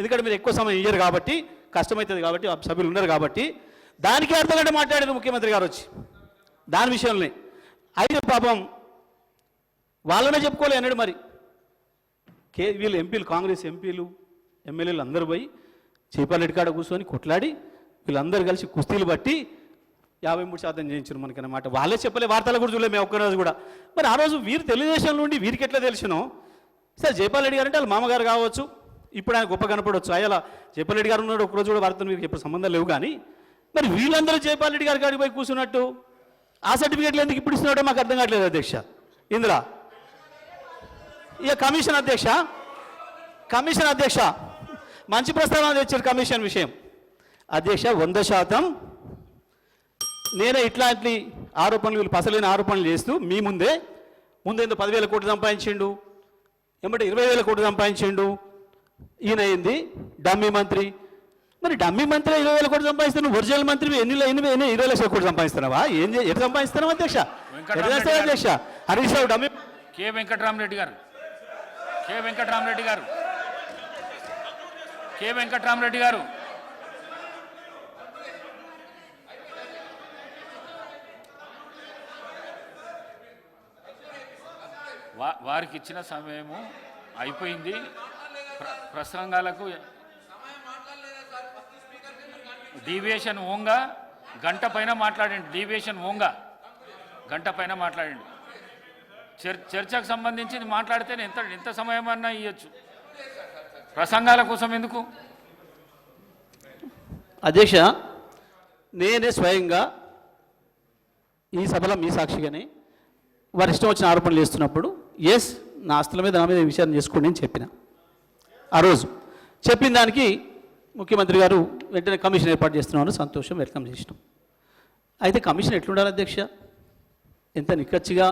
ఎందుకంటే మీరు ఎక్కువ సమయం ఇయ్యరు కాబట్టి కష్టమవుతుంది కాబట్టి ఆ సభ్యులు ఉన్నారు కాబట్టి దానికి అర్థగంట మాట్లాడారు ముఖ్యమంత్రి గారు వచ్చి. దాని విషయంలోనే. అయితే పాపం వాళ్ళనే చెప్పుకోలే అన్నాడు మరి. కే వీళ్ళు ఎంపీలు కాంగ్రెస్ ఎంపీలు ఎమ్మెల్యేలు అందరూ పోయి చేపాలెడ్డి కాడ కూర్చొని కొట్లాడి వీళ్ళందరూ కలిసి కుస్తీలు బట్టి యాభై మూడు శాతం చేయించారు మనకి వాళ్ళే చెప్పలే వార్తల కూడా చూడలేదు మేము ఒక్కరోజు కూడా. మరి ఆ రోజు వీరు తెలుగుదేశం నుండి వీరికి ఎట్లా తెలిసినో? సరే జైపాల్ రెడ్డి గారు అంటే వాళ్ళ మామగారు కావచ్చు ఇప్పుడు ఆయన గొప్ప కనపడవచ్చు అయ్యలా జైపాల్ గారు ఉన్నాడు ఒకరోజు కూడా వారితో మీకు ఎప్పుడు సంబంధం లేవు కానీ మరి వీళ్ళందరూ జైపాల్ గారి కాడికి పోయి కూర్చున్నట్టు. ఆ సర్టిఫికేట్లు ఎందుకు ఇప్పుడు ఇస్తున్నాడో మాకు అర్థం కావట్లేదు అధ్యక్ష. ఇందిరా ఇక కమిషన్ అధ్యక్ష. కమిషన్ అధ్యక్ష. మంచి ప్రస్తావన తెచ్చారు కమిషన్ విషయం. అధ్యక్ష వంద శాతం. నేనే ఇట్లాంటి ఆరోపణలు వీళ్ళు పసలేని ఆరోపణలు చేస్తూ మీ ముందే ముందేందో పదివేల కోట్లు సంపాదించిండు ఏమంటే ఇరవై వేల కోట్లు సంపాదించిండు ఈయన అయింది డమ్మీ మంత్రి. మరి డమ్మీ మంత్రి ఇరవై వేల కోట్లు సంపాదిస్తున్నావు ఒరిజినల్ మంత్రి ఎన్ని ఎన్ని ఇరవై లక్షల కోట్లు సంపాదిస్తున్నావా? ఏం ఎట్లా సంపాదిస్తున్నావు అధ్యక్ష? ఎట్లా అధ్యక్ష? హరీష్ రావు డమ్మీ కె వెంకట్రామరెడ్డి గారు. కె వెంకట్రామరెడ్డి గారు. కె వెంకట్రామరెడ్డి గారు. వారికి ఇచ్చిన సమయము అయిపోయింది. ప్రసంగాలకు డీవియేషన్ ఓంగా గంట పైన మాట్లాడండి డీవియేషన్ ఓంగా గంట పైన మాట్లాడండి. చర్ చర్చకు సంబంధించి మాట్లాడితే ఎంత ఎంత సమయం అన్నా ఇవ్వచ్చు ప్రసంగాల కోసం ఎందుకు? అధ్యక్ష నేనే స్వయంగా ఈ సభలో మీ సాక్షిగానే వారి ఇష్టం వచ్చిన ఆరోపణలు చేస్తున్నప్పుడు ఎస్ నా ఆస్తుల మీద నా మీద విచారణ చేసుకోండి అని చెప్పిన. ఆ రోజు చెప్పిన దానికి ముఖ్యమంత్రి గారు వెంటనే కమిషన్ ఏర్పాటు చేస్తున్నామని సంతోషం వెల్కమ్ చేసినాం. అయితే కమిషన్ ఎట్లుండాలి అధ్యక్ష? ఎంత నిక్కచ్చిగా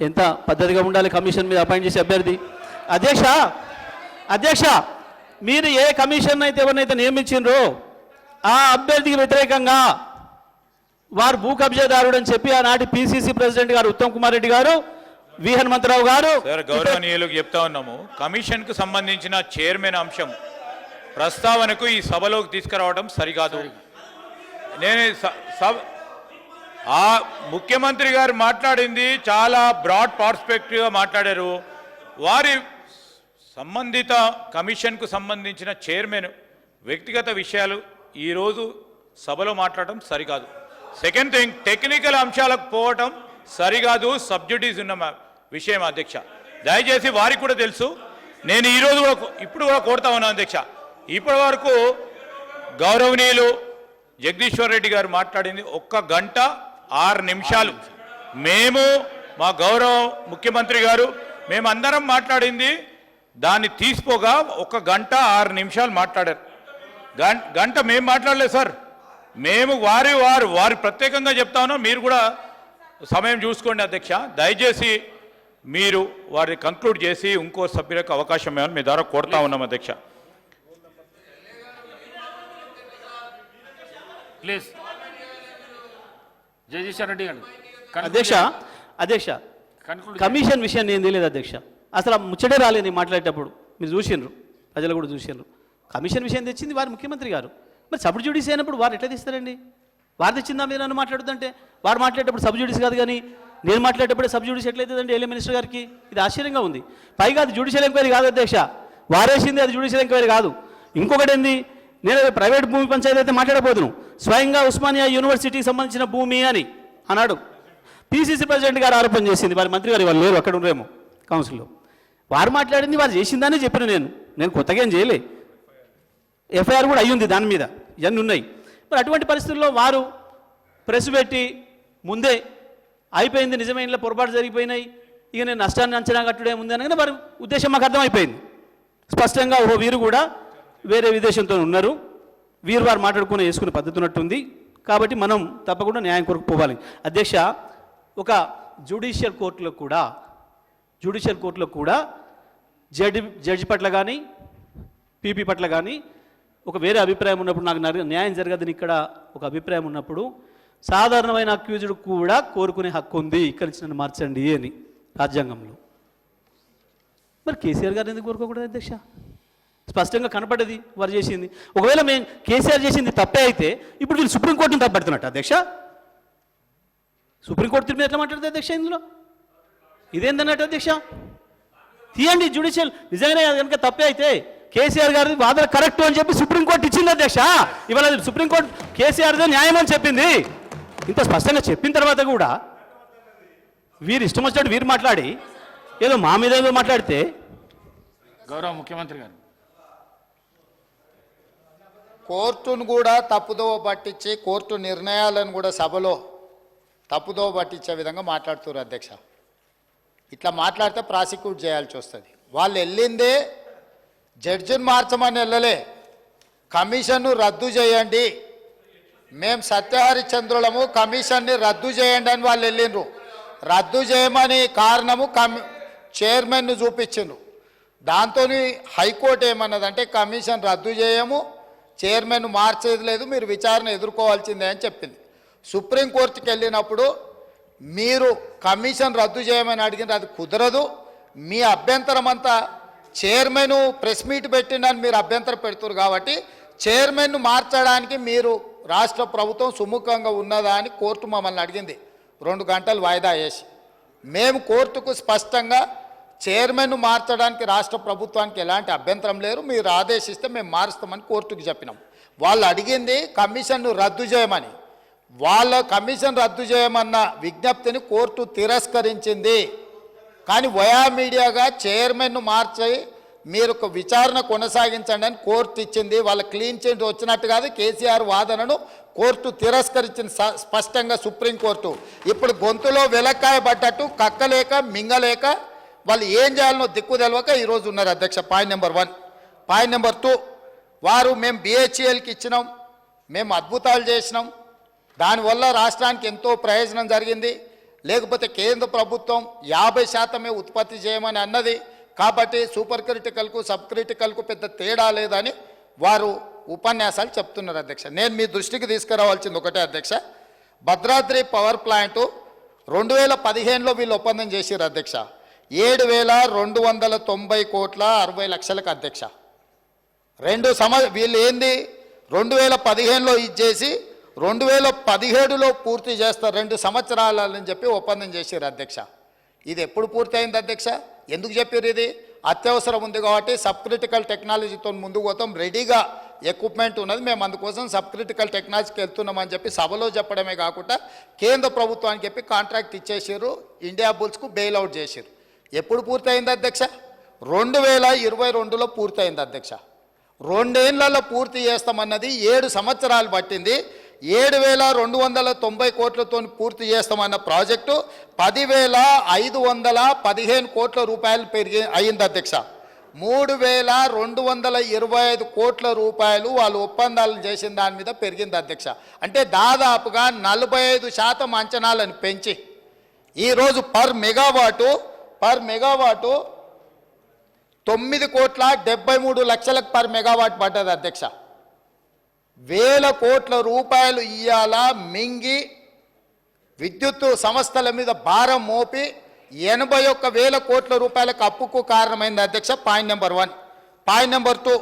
ఎంత పద్ధతిగా ఉండాలి కమిషన్ మీద అపాయింట్ చేసే అభ్యర్థి? అధ్యక్ష అధ్యక్ష మీరు ఏ కమిషన్ అయితే ఎవరినైతే నియమించిండ్రో ఆ అభ్యర్థికి వ్యతిరేకంగా వారు భూ కబ్జాదారుడు అని చెప్పి ఆనాటి పిసిసి ప్రెసిడెంట్ గారు ఉత్తమ్ కుమార్ రెడ్డి గారు వి హనుమంతరావు గారు. గౌరవనీయులకు చెప్తా ఉన్నాము. కమిషన్కు సంబంధించిన చైర్మన్ అంశం ప్రస్తావనకు ఈ సభలోకి తీసుకురావడం సరికాదు. నేను సభ- ఆ ముఖ్యమంత్రి గారు మాట్లాడింది చాలా బ్రాడ్ పర్స్పెక్టివ్గా మాట్లాడారు. వారి సంబంధిత కమిషన్కు సంబంధించిన చైర్మన్ వ్యక్తిగత విషయాలు ఈరోజు సభలో మాట్లాడటం సరికాదు. సెకండ్ థింగ్ టెక్నికల్ అంశాలకు పోవటం సరికాదు. సబ్జుడీస్ ఉన్న మ్యామ్. విషయం అధ్యక్ష. దయచేసి వారికి కూడా తెలుసు నేను ఈరోజు కూడా ఇప్పుడు కూడా కోరుతా ఉన్నాను అధ్యక్ష. ఇప్పటి వరకు గౌరవనీయులు జగదీశ్వర్ రెడ్డి గారు మాట్లాడింది ఒక్క గంట ఆరు నిమిషాలు. మేము మా గౌరవ ముఖ్యమంత్రి గారు మేమందరం మాట్లాడింది దాన్ని తీసుకోగా ఒక గంట ఆరు నిమిషాలు మాట్లాడారు. గంట మేము మాట్లాడలేదు సార్. మేము వారి వారు వారు ప్రత్యేకంగా చెప్తా ఉన్నాం మీరు కూడా సమయం చూసుకోండి అధ్యక్ష. దయచేసి మీరు వారిని కంక్లూడ్ చేసి ఇంకో సభ్యులకు అవకాశం ఇవ్వాలని మీ ద్వారా కోరుతా ఉన్నాం అధ్యక్ష. ప్లీజ్ జగదీశ్వర్ రెడ్డి గారు అధ్యక్ష అధ్యక్ష కమిషన్ విషయం నేను తెలియదు అధ్యక్ష. అసలు ముచ్చటే రాలేదు నేను మాట్లాడేటప్పుడు మీరు చూసిండ్రు ప్రజలు కూడా చూసిండ్రు. కమిషన్ విషయం తెచ్చింది వారు ముఖ్యమంత్రి గారు. మరి సబ్ జ్యుడిస్ అయినప్పుడు వారు ఎట్లా తీస్తారండి? వారు తెచ్చిందా మీరు నన్ను మాట్లాడుతుంటే? వారు మాట్లాడేటప్పుడు సబ్ జ్యుడిస్ కాదు కానీ నేను మాట్లాడేటప్పుడు సబ్ జ్యుడిషియల్ ఎట్లయితుందండి ఏలే మినిస్టర్ గారికి? ఇది ఆశ్చర్యంగా ఉంది. పైగా అది జ్యుడిషియల్ ఎంక్వైరీ కాదు అధ్యక్ష. వారేసింది అది జ్యుడిషియల్ ఎంక్వైరీ కాదు. ఇంకొకటి ఏంది? నేను ప్రైవేట్ భూమి పంచాయతీ అయితే మాట్లాడబోదును. స్వయంగా ఉస్మానియా యూనివర్సిటీకి సంబంధించిన భూమి అని అన్నాడు. పిసిసి ప్రెసిడెంట్ గారు ఆరోపణ చేసింది. వారి మంత్రి గారు వాళ్ళు లేరు అక్కడ ఉండేమో కౌన్సిల్లో వారు మాట్లాడింది వారు చేసిందని చెప్పిన నేను. నేను కొత్తగా ఏం చేయలే. ఎఫ్ఐఆర్ కూడా అయ్యింది దాని మీద. ఇవన్నీ ఉన్నాయి. మరి అటువంటి పరిస్థితుల్లో వారు ప్రెస్ పెట్టి ముందే అయిపోయింది నిజమైన పొరపాటు జరిగిపోయినాయి. ఇక నేను నష్టాన్ని అంచనా కట్టడే ఉంది అనగానే వారి ఉద్దేశం మాకు అర్థమైపోయింది. స్పష్టంగా ఓ వీరు కూడా వేరే విదేశంతో ఉన్నారు. వీరు వారు మాట్లాడుకుని వేసుకునే పద్ధతి ఉన్నట్టుంది. కాబట్టి మనం తప్పకుండా న్యాయం కొరకు పోవాలి. అధ్యక్ష ఒక జ్యుడిషియల్ కోర్టులో కూడా జ్యుడిషియల్ కోర్టులో కూడా జడ్జి జడ్జి పట్ల కానీ పీపీ పట్ల కానీ ఒక వేరే అభిప్రాయం ఉన్నప్పుడు నాకు న్యాయం జరగదని ఇక్కడ ఒక అభిప్రాయం ఉన్నప్పుడు సాధారణమైన అక్యూజుడు కూడా కోరుకునే హక్కు ఉంది. ఇక్కడి నుంచి నన్ను మార్చండి అని రాజ్యాంగంలో. మరి కేసీఆర్ గారు ఎందుకు కోరుకోకూడదు అధ్యక్ష? స్పష్టంగా కనపడేది వారు చేసింది. ఒకవేళ మేము కేసీఆర్ చేసింది తప్పే అయితే ఇప్పుడు వీళ్ళు సుప్రీంకోర్టుని తప్పడుతున్నట్టు అధ్యక్ష? సుప్రీంకోర్టు తిరిగి ఎట్లా మాట్లాడుతుంది అధ్యక్ష ఇందులో? ఇదేందన్నట్టు అధ్యక్ష? తీయండి జ్యుడిషియల్ నిజంగానే కనుక తప్పే అయితే కేసీఆర్ గారి వాదన కరెక్ట్ అని చెప్పి సుప్రీంకోర్టు ఇచ్చింది అధ్యక్ష. ఇవాళ సుప్రీంకోర్టు కేసీఆర్దే న్యాయం అని చెప్పింది. ఇంత స్పష్టంగా చెప్పిన తర్వాత కూడా వీరు ఇష్టం వచ్చినట్టు వీరు మాట్లాడి ఏదో మా మీద ఏదో మాట్లాడితే గౌరవ ముఖ్యమంత్రి గారు. కోర్టును కూడా తప్పుదోవ పట్టించి కోర్టు నిర్ణయాలను కూడా సభలో తప్పుదోవ పట్టించే విధంగా మాట్లాడుతున్నారు అధ్యక్ష. ఇట్లా మాట్లాడితే ప్రాసిక్యూట్ చేయాల్సి వస్తుంది. వాళ్ళు వెళ్ళిందే జడ్జిని మార్చమని వెళ్ళలే. కమిషన్ను రద్దు చేయండి. మేం సత్యహరిచంద్రులము కమిషన్ని రద్దు చేయండి అని వాళ్ళు వెళ్ళిండ్రు. రద్దు చేయమని కారణము కమి చైర్మన్ను చూపించిండ్రు. దాంతో హైకోర్టు ఏమన్నదంటే కమిషన్ రద్దు చేయము చైర్మన్ మార్చేది లేదు మీరు విచారణ ఎదుర్కోవాల్సిందే అని చెప్పింది. సుప్రీంకోర్టుకి వెళ్ళినప్పుడు మీరు కమిషన్ రద్దు చేయమని అడిగిన అది కుదరదు. మీ అభ్యంతరం అంతా చైర్మన్ ప్రెస్ మీట్ పెట్టిండని మీరు అభ్యంతరం పెడుతున్నారు కాబట్టి చైర్మన్ను మార్చడానికి మీరు రాష్ట్ర ప్రభుత్వం సుముఖంగా ఉన్నదా అని కోర్టు మమ్మల్ని అడిగింది. రెండు గంటలు వాయిదా వేసి. మేము కోర్టుకు స్పష్టంగా చైర్మన్ను మార్చడానికి రాష్ట్ర ప్రభుత్వానికి ఎలాంటి అభ్యంతరం లేరు. మీరు ఆదేశిస్తే మేము మారుస్తామని కోర్టుకు చెప్పినాం. వాళ్ళు అడిగింది కమిషన్ను రద్దు చేయమని. వాళ్ళ కమిషన్ రద్దు చేయమన్న విజ్ఞప్తిని కోర్టు తిరస్కరించింది. కానీ వయా మీడియాగా చైర్మన్ను మార్చి మీరు ఒక విచారణ కొనసాగించండి అని కోర్టు ఇచ్చింది. వాళ్ళ క్లీన్ చిట్ వచ్చినట్టు కాదు. కేసీఆర్ వాదనను కోర్టు తిరస్కరించింది స- స్పష్టంగా సుప్రీంకోర్టు ఇప్పుడు గొంతులో వెలక్కాయబడ్డట్టు కక్కలేక మింగలేక వాళ్ళు ఏం చేయాలనో దిక్కు తెలవక ఈరోజు ఉన్నారు అధ్యక్ష. Point number one. Point number two. వారు మేము బిహెచ్ఎల్కి ఇచ్చినాం. మేము అద్భుతాలు చేసినాం. దానివల్ల రాష్ట్రానికి ఎంతో ప్రయోజనం జరిగింది. లేకపోతే కేంద్ర ప్రభుత్వం యాభై శాతమే ఉత్పత్తి చేయమని అన్నది. కాబట్టి సూపర్ క్రిటికల్కు సబ్ క్రిటికల్కు పెద్ద తేడా లేదని వారు ఉపన్యాసాలు చెప్తున్నారు అధ్యక్ష. నేను మీ దృష్టికి తీసుకురావాల్సింది ఒకటే అధ్యక్ష. భద్రాద్రి పవర్ ప్లాంట్ రెండు వేల పదిహేనులో వీళ్ళు ఒప్పందం చేశారు అధ్యక్ష. ఏడు వేల రెండు వందల తొంభై కోట్ల అరవై లక్షలకు అధ్యక్ష. రెండు సమ వీళ్ళు ఏంది? రెండు వేల పదిహేనులో ఇచ్చేసి రెండు వేల పదిహేడులో పూర్తి చేస్తారు రెండు సంవత్సరాలని చెప్పి ఒప్పందం చేశారు అధ్యక్ష. ఇది ఎప్పుడు పూర్తి అయింది అధ్యక్ష? ఎందుకు చెప్పారు ఇది? అత్యవసరం ఉంది కాబట్టి సబ్ క్రిటికల్ టెక్నాలజీతో ముందుకు పోతాం. రెడీగా ఎక్విప్మెంట్ ఉన్నది. మేము అందుకోసం సబ్ క్రిటికల్ టెక్నాలజీకి వెళ్తున్నామని చెప్పి సభలో చెప్పడమే కాకుండా కేంద్ర ప్రభుత్వానికి చెప్పి కాంట్రాక్ట్ ఇచ్చేసారు. ఇండియా బుల్స్కు బెయిల్ అవుట్ చేశారు ఎప్పుడు పూర్తయింది అధ్యక్ష? రెండు వేల ఇరవై రెండులో పూర్తయింది అధ్యక్ష. రెండేళ్ళలో పూర్తి చేస్తామన్నది ఏడు సంవత్సరాలు పట్టింది. ఏడు వేల రెండు వందల తొంభై కోట్లతో పూర్తి చేస్తామన్న ప్రాజెక్టు పదివేల ఐదు వందల పదిహేను కోట్ల రూపాయలు పెరిగి అయింది అధ్యక్ష. మూడు వేల రెండు వందల ఇరవై ఐదు కోట్ల రూపాయలు వాళ్ళు ఒప్పందాలు చేసిన దాని మీద పెరిగింది అధ్యక్ష. అంటే దాదాపుగా నలభై ఐదు శాతం అంచనాలను పెంచి ఈరోజు పర్ మెగావాటు పర్ మెగావాటు తొమ్మిది కోట్ల డెబ్బై మూడు లక్షలకు పర్ మెగావాట్ పడ్డది అధ్యక్ష. వేల కోట్ల రూపాయలు ఇయ్యాల మింగి విద్యుత్ సంస్థల మీద భారం మోపి ఎనభై ఒక్క వేల కోట్ల రూపాయలకు అప్పుకు కారణమైంది అధ్యక్ష point number one. Point number two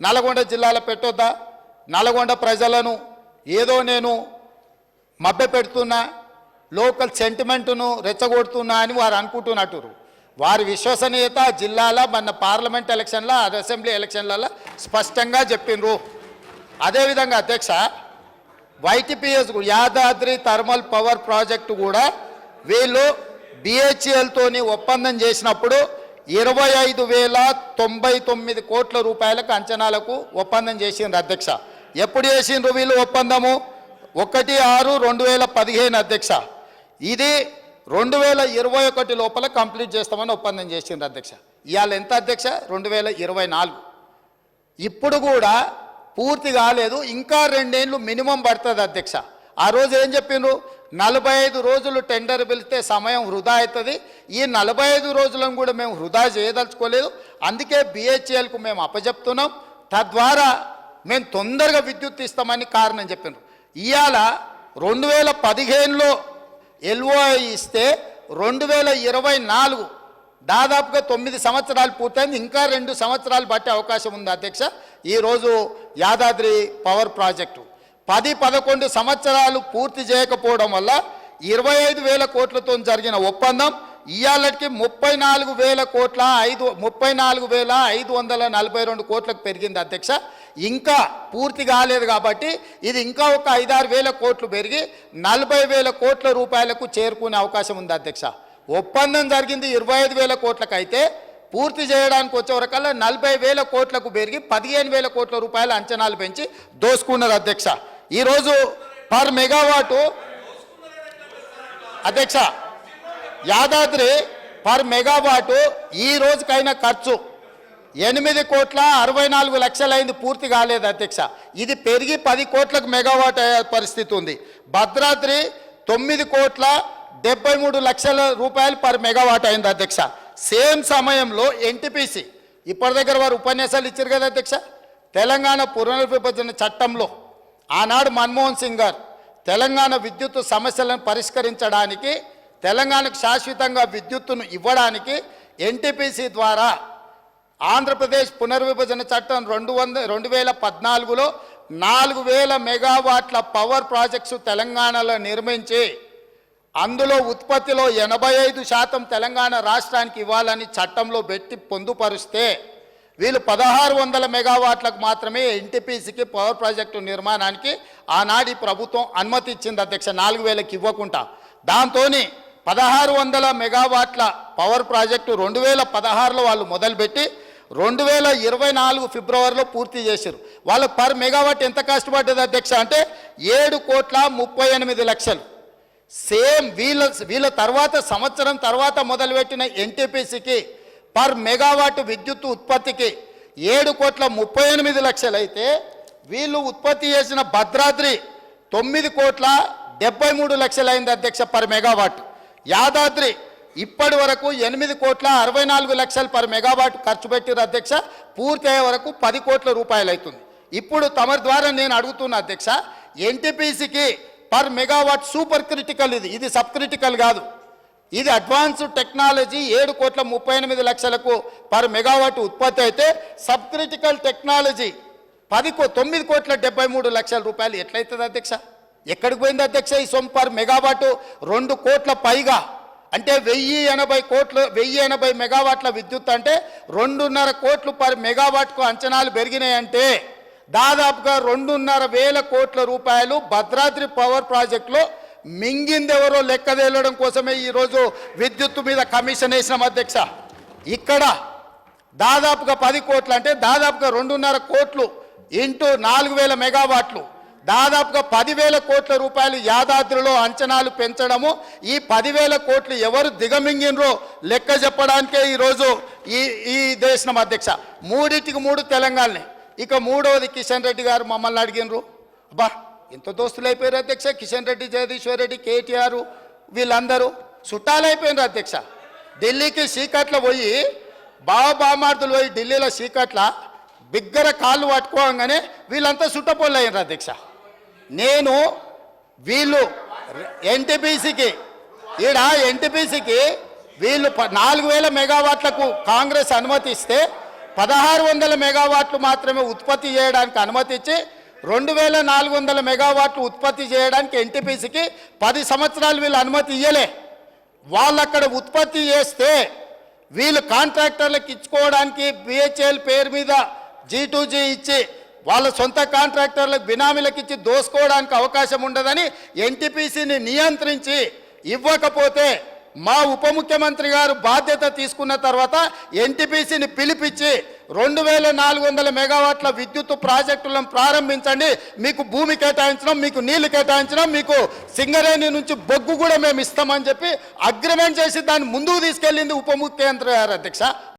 Nalgonda జిల్లాలో పెట్టొద్దా నల్గొండ ప్రజలను ఏదో నేను మభ్య పెడుతున్నా లోకల్ సెంటిమెంటును రెచ్చగొడుతున్నా అని వారు అనుకుంటున్నట్టు వారి విశ్వసనీయత జిల్లాల మన పార్లమెంట్ ఎలక్షన్ల అసెంబ్లీ ఎలక్షన్లలో స్పష్టంగా చెప్పిండ్రు అదేవిధంగా అధ్యక్ష YTPS Yadadri thermal power project కూడా వీళ్ళు బిహెచ్ఎల్తోని ఒప్పందం చేసినప్పుడు ఇరవై ఐదు వేల తొంభై తొమ్మిది కోట్ల రూపాయలకు అంచనాలకు ఒప్పందం చేసిండ్రు అధ్యక్ష. ఎప్పుడు చేసిండ్రు వీళ్ళు ఒప్పందము? ఒకటి ఆరు రెండు వేల పదిహేను అధ్యక్ష. ఇది రెండు వేల ఇరవై ఒకటి లోపల కంప్లీట్ చేస్తామని ఒప్పందం చేసిండ్రు అధ్యక్ష. ఇవాళ ఎంత అధ్యక్ష? రెండు వేల ఇరవై నాలుగు. ఇప్పుడు కూడా పూర్తి కాలేదు ఇంకా రెండేళ్ళు మినిమం పడుతుంది అధ్యక్ష. ఆ రోజు ఏం చెప్పిండ్రు? నలభై ఐదు రోజులు టెండర్ పిలిస్తే సమయం వృధా అవుతుంది. ఈ నలభై ఐదు రోజులను కూడా మేము వృధా చేయదలుచుకోలేదు. అందుకే బిహెచ్ఎల్కు మేము అప్పజెప్తున్నాం తద్వారా మేము తొందరగా విద్యుత్ ఇస్తామని కారణం చెప్పిండ్రు. ఇవాళ రెండు వేల పదిహేనులో ఎల్ఓఐ ఇస్తే రెండు వేల ఇరవై నాలుగు దాదాపుగా తొమ్మిది సంవత్సరాలు పూర్తయింది. ఇంకా రెండు సంవత్సరాలు పట్టే అవకాశం ఉంది అధ్యక్ష. ఈరోజు యాదాద్రి పవర్ ప్రాజెక్టు. పది పదకొండు సంవత్సరాలు పూర్తి చేయకపోవడం వల్ల ఇరవై ఐదు వేల కోట్లతో జరిగిన ఒప్పందం ఇవాళకి ముప్పై నాలుగు వేల కోట్ల ఐదు ముప్పై నాలుగు వేల ఐదు వందల నలభై రెండు కోట్లకు పెరిగింది అధ్యక్ష. ఇంకా పూర్తి కాలేదు కాబట్టి ఇది ఇంకా ఒక ఐదారు వేల కోట్లు పెరిగి నలభై వేల కోట్ల రూపాయలకు చేరుకునే అవకాశం ఉంది అధ్యక్ష. ఒప్పందం జరిగింది ఇరవై ఐదు వేల కోట్లకైతే పూర్తి చేయడానికి వచ్చేవరకల్లా నలభై వేల కోట్లకు పెరిగి పదిహేను వేల కోట్ల రూపాయల అంచనాలు పెంచి దోసుకున్నారు అధ్యక్ష. ఈరోజు పర్ మెగావాటు అధ్యక్ష యాదాద్రి పర్ మెగావాటు ఈ రోజుకైనా ఖర్చు ఎనిమిది కోట్ల అరవై నాలుగు లక్షలైంది పూర్తి కాలేదు అధ్యక్ష. ఇది పెరిగి పది కోట్లకు మెగావాట్ అయ్యే పరిస్థితి ఉంది. భద్రాద్రి తొమ్మిది కోట్ల డెబ్బై మూడు లక్షల రూపాయలు పర్ మెగావాట్ అయింది అధ్యక్ష. సేమ్ సమయంలో ఎన్టీపీసీ ఇప్పటి దగ్గర వారు ఉపన్యాసాలు ఇచ్చారు కదా అధ్యక్ష. తెలంగాణ పునర్విభజన చట్టంలో ఆనాడు మన్మోహన్ సింగ్ గారు తెలంగాణ విద్యుత్ సమస్యలను పరిష్కరించడానికి తెలంగాణకు శాశ్వతంగా విద్యుత్తును ఇవ్వడానికి ఎన్టీపీసీ ద్వారా ఆంధ్రప్రదేశ్ పునర్విభజన చట్టం రెండు వంద రెండు వేల పద్నాలుగులో నాలుగు వేల మెగావాట్ల పవర్ ప్రాజెక్ట్స్ తెలంగాణలో నిర్మించి అందులో ఉత్పత్తిలో ఎనభై ఐదు శాతం తెలంగాణ రాష్ట్రానికి ఇవ్వాలని చట్టంలో పెట్టి పొందుపరిస్తే వీళ్ళు పదహారు వందల మెగావాట్లకు మాత్రమే ఎన్టీపీసీకి పవర్ ప్రాజెక్టు నిర్మాణానికి ఆనాడి ప్రభుత్వం అనుమతి ఇచ్చింది అధ్యక్ష నాలుగు వేలకు ఇవ్వకుండా. దాంతోని పదహారు వందల మెగావాట్ల పవర్ ప్రాజెక్టు రెండు వేల పదహారులో వాళ్ళు మొదలుపెట్టి రెండు వేల ఇరవై నాలుగు ఫిబ్రవరిలో పూర్తి చేశారు. వాళ్ళు పర్ మెగావాట్ ఎంత కష్టపడ్డది అధ్యక్ష అంటే ఏడు కోట్ల ముప్పై ఎనిమిది లక్షలు. సేమ్ వీళ్ళ వీళ్ళ తర్వాత సంవత్సరం తర్వాత మొదలుపెట్టిన ఎన్టీపీసీకి పర్ మెగావాట్ విద్యుత్ ఉత్పత్తికి ఏడు కోట్ల ముప్పై ఎనిమిది లక్షలు అయితే వీళ్ళు ఉత్పత్తి చేసిన భద్రాద్రి తొమ్మిది కోట్ల డెబ్బై మూడు లక్షలైంది అధ్యక్ష పర్ మెగావాట్. యాదాద్రి ఇప్పటి వరకు ఎనిమిది కోట్ల అరవై నాలుగు లక్షలు పర్ మెగావాట్ ఖర్చు పెట్టిన అధ్యక్ష పూర్తి అయ్యే వరకు పది కోట్ల రూపాయలు అవుతుంది ఇప్పుడు తమరి ద్వారా నేను అడుగుతున్నా అధ్యక్ష ఎన్టీపీసీకి పర్ మెగావాట్ సూపర్ క్రిటికల్ ఇది. ఇది సబ్ క్రిటికల్ కాదు. ఇది అడ్వాన్స్డ్ టెక్నాలజీ ఏడు కోట్ల ముప్పై ఎనిమిది లక్షలకు పర్ మెగావాట్ ఉత్పత్తి అయితే సబ్ క్రిటికల్ టెక్నాలజీ పది కో తొమ్మిది కోట్ల డెబ్బై మూడు లక్షల రూపాయలు. ఎట్లయితుంది అధ్యక్ష? ఎక్కడికి పోయింది అధ్యక్ష ఈ సొమ్ము పర్ మెగావాట్? రెండు కోట్ల పైగా. అంటే వెయ్యి ఎనభై కోట్లు వెయ్యి ఎనభై మెగావాట్ల విద్యుత్ అంటే రెండున్నర కోట్లు పర్ మెగావాట్కు అంచనాలు పెరిగినాయంటే దాదాపుగా రెండున్నర వేల కోట్ల రూపాయలు భద్రాద్రి పవర్ ప్రాజెక్టులో మింగిందెవరో లెక్క తేలడం కోసమే ఈరోజు విద్యుత్తు మీద కమిషన్ వేసినాం అధ్యక్ష. ఇక్కడ దాదాపుగా పది కోట్లు అంటే దాదాపుగా రెండున్నర కోట్లు ఇంటూ నాలుగు వేల మెగావాట్లు. దాదాపుగా పదివేల కోట్ల రూపాయలు యాదాద్రిలో అంచనాలు పెంచడము. ఈ పదివేల కోట్లు ఎవరు దిగమింగినరో లెక్క చెప్పడానికే ఈరోజు ఈ ఈ దేశం అధ్యక్ష. మూడింటికి మూడు తెలంగాణనే ఇక మూడవది కిషన్ రెడ్డి గారు మమ్మల్ని అడిగినరు. అబ్బా ఎంత దోస్తులు అయిపోయారు అధ్యక్ష కిషన్ రెడ్డి జగదీశ్వర్ రెడ్డి కేటీఆర్ వీళ్ళందరూ చుట్టాలు అధ్యక్ష. ఢిల్లీకి సీకట్ల పోయి బావ బామార్దులు పోయి ఢిల్లీలో సీకట్ల బిగ్గర కాళ్ళు పట్టుకోగానే వీళ్ళంతా చుట్టపోళ్ళు అయినారు అధ్యక్ష. నేను వీళ్ళు ఎన్టీపీసీకి ఈడ ఎన్టీపీసీకి వీళ్ళు ప- నాలుగు వేల మెగావాట్లకు కాంగ్రెస్ అనుమతిస్తే పదహారు వందల మెగావాట్లు మాత్రమే ఉత్పత్తి చేయడానికి అనుమతి ఇచ్చి రెండు వేల నాలుగు వందల మెగావాట్లు ఉత్పత్తి చేయడానికి ఎన్టీపీసీకి పది సంవత్సరాలు వీళ్ళు అనుమతి ఇయ్యలే. వాళ్ళు అక్కడ ఉత్పత్తి చేస్తే వీళ్ళు కాంట్రాక్టర్లకు ఇచ్చుకోవడానికి బిహెచ్ఎల్ పేరు మీద జీ టు జీ ఇచ్చి వాళ్ళ సొంత కాంట్రాక్టర్లకు బినామీలకు ఇచ్చి దోసుకోవడానికి అవకాశం ఉండదని ఎన్టీపీసీని నియంత్రించి ఇవ్వకపోతే మా ఉప ముఖ్యమంత్రి గారు బాధ్యత తీసుకున్న తర్వాత ఎన్టీపీసీని పిలిపించి రెండు వేల నాలుగు వందల మెగావాట్ల విద్యుత్ ప్రాజెక్టులను ప్రారంభించండి. మీకు భూమి కేటాయించడం మీకు నీళ్ళు కేటాయించడం మీకు సింగరేణి నుంచి బొగ్గు కూడా మేము ఇస్తామని చెప్పి అగ్రిమెంట్ చేసి దాన్ని ముందుకు తీసుకెళ్ళింది ఉప ముఖ్యమంత్రి గారు అధ్యక్ష.